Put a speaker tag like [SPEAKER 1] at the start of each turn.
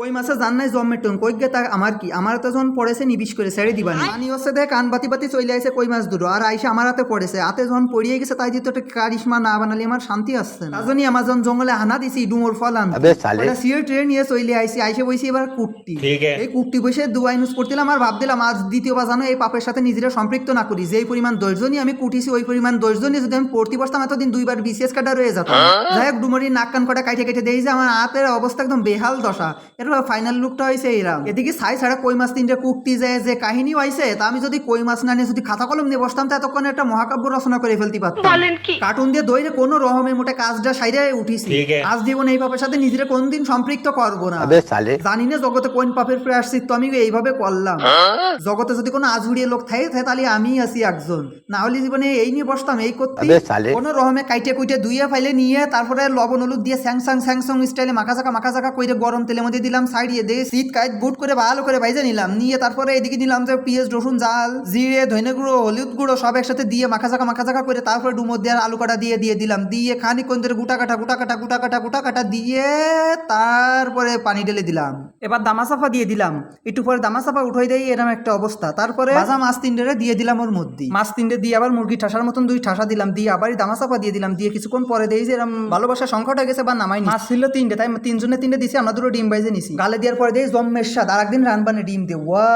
[SPEAKER 1] কই মাসে জান নাই জম্মে কই গে তা আমার কি? আমার তো জন পড়েছে নিবিশ করে ছেড়ে দিবা না। পানি হচ্ছে দেখ কান বাতি বাতি চলে আইছে কই মাস দুটো আর আইসা আমার হাতে পড়েছে হাতে জন পড়িয়ে গেছে তাই দিতে একটা কারিশমা না বানালি আমার শান্তি আসছে না। জানি আমার যখন জঙ্গলে হানা দিছি ডুমোর ফল আন সিয়ে ট্রেন নিয়ে চলে আইছি আইসে বইছি এবার কুট্টি এই কুট্টি বইছে দুয়াই নুস করছিলাম আর ভাব দিলাম আজ দ্বিতীয়বার জানো এই পাপের সাথে নিজেরা সম্পৃক্ত না করি। যেই পরিমাণ দশজনই আমি কুটিছি ওই পরিমাণ দশজনই যদি আমি পড়তে বসতাম এতদিন দুইবার বিসিএস কাটা রয়ে যেত। যাই হোক ডুমোরি নাক কান কটা কাটে কেটে দিয়েছে আমার হাতের অবস্থা একদম বেহাল দশা। এর ভিডিওটার ফাইনাল লুকটা হয়েছে এরকম এদিকে সাই ছাড়া কই মাস তিনটা কুকতি যায় যে কাহিনী হয়েছে তা আমি যদি কই মাস না নিয়ে যদি খাতা কলম নিয়ে বসতাম তো এতক্ষণ একটা মহাকাব্য রচনা করে ফেলতে পারতাম। কার্টুন দিয়ে দইরে কোনো রহমের মোটে কাজটা সাইরে উঠিছি। আজ জীবন এই পাপের সাথে নিজের কোনদিন সম্পৃক্ত করব না। জানি না জগতে কোন পাপের প্রায়শ্চিত্ত আমি এইভাবে করলাম। হ্যাঁ? জগতে যদি কোনো আজুড়িয়ে লোক থাকে তাহলে আমি আছি একজন। না হলে জীবনে এই নিয়ে বসতাম এই করতে। কোনো রহমে কাইটে কুইটে দুইয়ে ফাইলে নিয়ে তারপরে লবণ হলুদ দিয়ে স্যাং স্যাংসং স্টাইলে মাখা চাকা মাখা চাকা কইরে গরম তেলের মধ্যে দিলাম সাইডিয়ে দিয়ে শীত কাইট বুট করে ভালো করে ভাইজে নিলাম। নিয়ে তারপরে এদিকে নিলাম যে পেঁয়াজ, রসুন, জাল, জিরে, ধনে গুঁড়ো, হলুদ গুঁড়ো, সব একসাথে দিয়ে মাখা চাকা মাখা চাকা করে তারপরে ডুমো দিয়ে আর আলু কাটা দিয়ে দিয়ে দিলাম। দিয়ে খানিকক্ষণ ধরে গুটা কাটা গুটা কাটা গুটা কাটা গুটা কাটা দিয়ে তারপরে পানি ঢেলে দিলাম। এবার দামা সাফা দিয়ে দিলাম। একটু পরে দামা সাফা উঠাই দেয় এরকম একটা অবস্থা। তারপরে ভাজা মাছ তিনটে দিয়ে দিলাম ওর মধ্যে। মাছ তিনটে দিয়ে আবার মুরগি ঠাসার মতন দুই ঠাসা দিলাম। দিয়ে আবার দামা সাফা দিয়ে দিলাম। দিয়ে কিছুক্ষণ পরে দেই যে এরকম ভালোবাসা সংখ্যাটা গেছে বা নামাই মাছ ছিল তিনটে, তাই তিনজনে তিনটে দিছি, আমরা দুটো ডিম বাইজে নিছি গালে দেওয়ার পরে দেই জম্মের স্বাদ আর একদিন রানবানে ডিম দিয়ে ওয়া